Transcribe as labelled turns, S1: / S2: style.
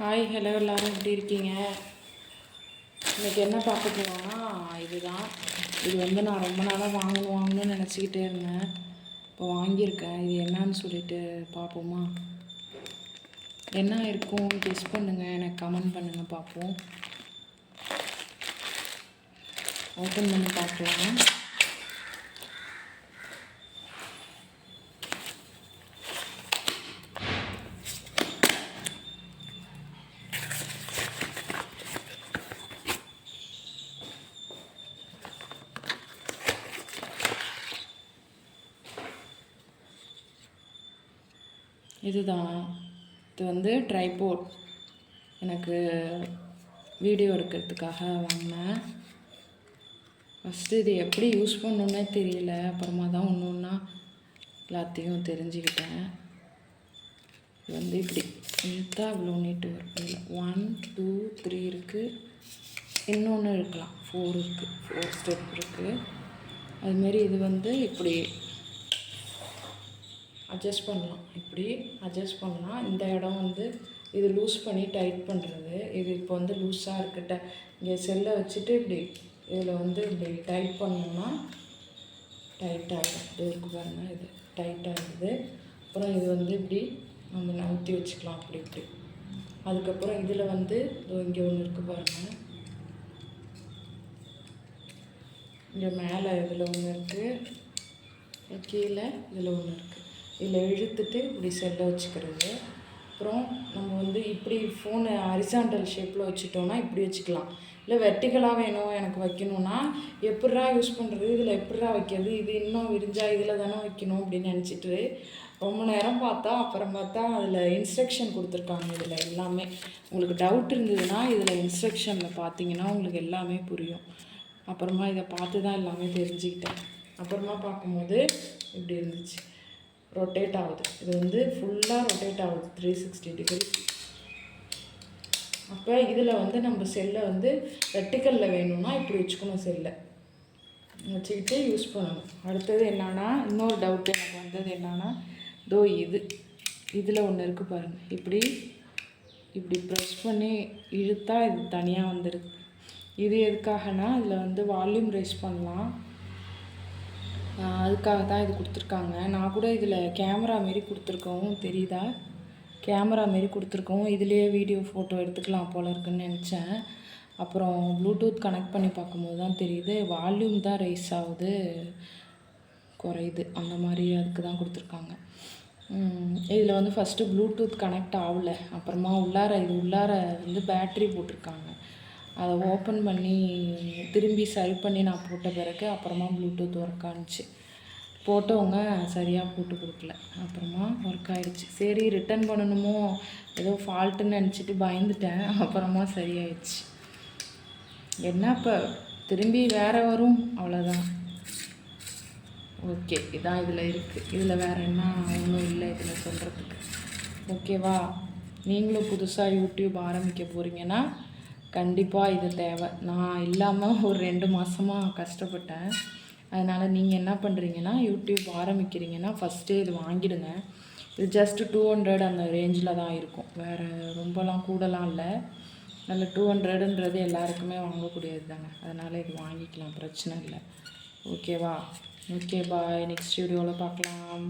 S1: Hi hello எல்லோரும் எப்படி இருக்கீங்க? இன்னைக்கு என்ன பார்க்க போகிறோம்னா இதுதான். இது வந்து நான் ரொம்ப நாளாக வாங்கணும் வாங்கணும்னு நினச்சிக்கிட்டே இருந்தேன். இப்போ வாங்கியிருக்கேன். இது என்னன்னு சொல்லிட்டு பார்ப்போமா? என்ன இருக்கும் கெஸ் பண்ணுங்கள் எனக்கு கமெண்ட் பண்ணுங்கள் பார்ப்போம். ஓப்பன் பண்ணி பார்க்கலாம் இதுதான். இது வந்து ட்ரைபோர்ட் எனக்கு வீடியோ எடுக்கிறதுக்காக வாங்கினேன். ஃபஸ்ட்டு இது எப்படி யூஸ் பண்ணணுன்னே தெரியல. அப்புறமா தான் ஒன்று ஒன்றா எல்லாத்தையும் தெரிஞ்சுக்கிட்டேன். இது வந்து இப்படி இழுத்தா இவ்வளோ நீட்டு வரும் ஒன் டூ த்ரீ இருக்குது இன்னொன்று இருக்கலாம். ஃபோர் இருக்குது ஃபோர் ஸ்டெப் இருக்குது அதுமாரி இது வந்து இப்படி அட்ஜஸ்ட் பண்ணலாம். இப்படி அட்ஜஸ்ட் பண்ணலாம் இந்த இடம் வந்து இது லூஸ் பண்ணி டைட் பண்ணுறது இது இப்போ வந்து லூஸாக இருக்கட்ட. இங்கே செல்லை வச்சுட்டு இப்படி இதில் வந்து இப்படி டைட் பண்ணோம்னா டைட் ஆகிடும் இது இருக்கு பாருங்கள் இது டைட் ஆகுது. அப்புறம் இது வந்து இப்படி நம்ம நகர்த்தி வச்சுக்கலாம். அப்படி இப்படி. அதுக்கப்புறம் இதில் வந்து இங்கே ஒன்று இருக்குது பாருங்கள் இங்கே மேலே இதில் ஒன்று இருக்குது கீழே இதில் ஒன்று இருக்குது இதில் இழுத்துட்டு இப்படி செல்லை வச்சுக்கிறது. அப்புறம் நம்ம வந்து இப்படி ஃபோனை ஹரிசாண்டல் ஷேப்பில் வச்சுட்டோம்னா இப்படி வச்சுக்கலாம். இல்லை வெர்டிகலாக வேணும் எனக்கு வைக்கணும்னா எப்படிரா யூஸ் பண்ணுறது இதில் எப்படிரா வைக்கிறது? இது இன்னும் விரிஞ்சா இதில் தானே வைக்கணும் அப்படின்னு நினச்சிட்டு ரொம்ப நேரம் பார்த்தா அப்புறம் பார்த்தா அதில் இன்ஸ்ட்ரக்ஷன் கொடுத்துருக்காங்க இதில் எல்லாமே. உங்களுக்கு டவுட் இருந்ததுன்னா இதில் இன்ஸ்ட்ரக்ஷனில் பார்த்தீங்கன்னா உங்களுக்கு எல்லாமே புரியும். அப்புறமா இதை பார்த்து தான் எல்லாமே தெரிஞ்சுக்கிட்டேன். அப்புறமா பார்க்கும்போது இப்படி இருந்துச்சு. ரொட்டேட் ஆகுது. இது வந்து ஃபுல்லாக ரொட்டேட் ஆகுது த்ரீ சிக்ஸ்டி டிகிரி அப்போ இதில் வந்து நம்ம செல்லை வந்து வெர்டிக்கலில் வேணும்னா இப்படி வச்சுக்கணும் செல்லை வச்சுக்கிட்டு யூஸ் பண்ணணும். அடுத்தது என்னன்னா இன்னொரு டவுட் எனக்கு வந்தது என்னென்னா தோ இது. இதில் ஒன்று இருக்குது பாருங்கள் இப்படி இப்படி ப்ரெஸ் பண்ணி இழுத்தா இது தனியாக வந்துடுது இது எதுக்காகனா இதில் வந்து வால்யூம் ரைஸ் பண்ணலாம். அதுக்காக தான் இது கொடுத்துருக்காங்க. நான் கூட இதில் கேமரா மாரி கொடுத்துருக்கவும் தெரியுதா? கேமரா மாரி கொடுத்துருக்கவும் இதுலேயே வீடியோ ஃபோட்டோ எடுத்துக்கலாம் போல இருக்குன்னு நினச்சேன். அப்புறம் ப்ளூடூத் கனெக்ட் பண்ணி பார்க்கும்போது தான் தெரியுது வால்யூம் தான் ரைஸ் ஆகுது குறையுது. அந்த மாதிரி அதுக்கு தான் கொடுத்துருக்காங்க. இதில் வந்து ஃபஸ்ட்டு ப்ளூடூத் கனெக்ட் ஆகல. அப்புறமா உள்ளார இது உள்ளார வந்து பேட்ரி போட்டிருக்காங்க. அதை ஓப்பன் பண்ணி திரும்பி சரி பண்ணி நான் போட்ட பிறகு அப்புறமா ப்ளூடூத் ஒர்க் ஆனுச்சு. போட்டவங்க சரியாக போட்டு கொடுக்கல. அப்புறமா ஒர்க் ஆகிடுச்சு சரி ரிட்டர்ன் பண்ணணுமோ ஏதோ ஃபால்ட்டுன்னு நினச்சிட்டு பயந்துட்டேன். அப்புறமா சரியாயிடுச்சு. என்ன இப்போ திரும்பி வேறு வரும். அவ்வளோதான் ஓகே இதான் இதில் இருக்குது இதில் வேறு என்ன ஒன்றும் இல்லை இதில் சொல்கிறதுக்கு ஓகேவா நீங்களும் புதுசாக யூடியூப் ஆரம்பிக்க போகிறீங்கன்னா கண்டிப்பாக இது தேவை. நான் இல்லாமல் ஒரு ரெண்டு மாதமாக கஷ்டப்பட்டேன். அதனால் நீங்கள் என்ன பண்ணுறீங்கன்னா யூடியூப் ஆரம்பிக்கிறீங்கன்னா ஃபஸ்ட்டே இது வாங்கிடுங்க. இது ஜஸ்ட்டு டூ ஹண்ட்ரட் அந்த ரேஞ்சில் தான் இருக்கும். வேறு ரொம்பலாம் கூடலாம் இல்லை. நல்ல டூ ஹண்ட்ரடுன்றது எல்லாருக்குமே வாங்கக்கூடியது தானே அதனால் இது வாங்கிக்கலாம் பிரச்சனை இல்லை. ஓகேவா ஓகே பாய் நெக்ஸ்ட் வீடியோவில் பார்க்கலாம்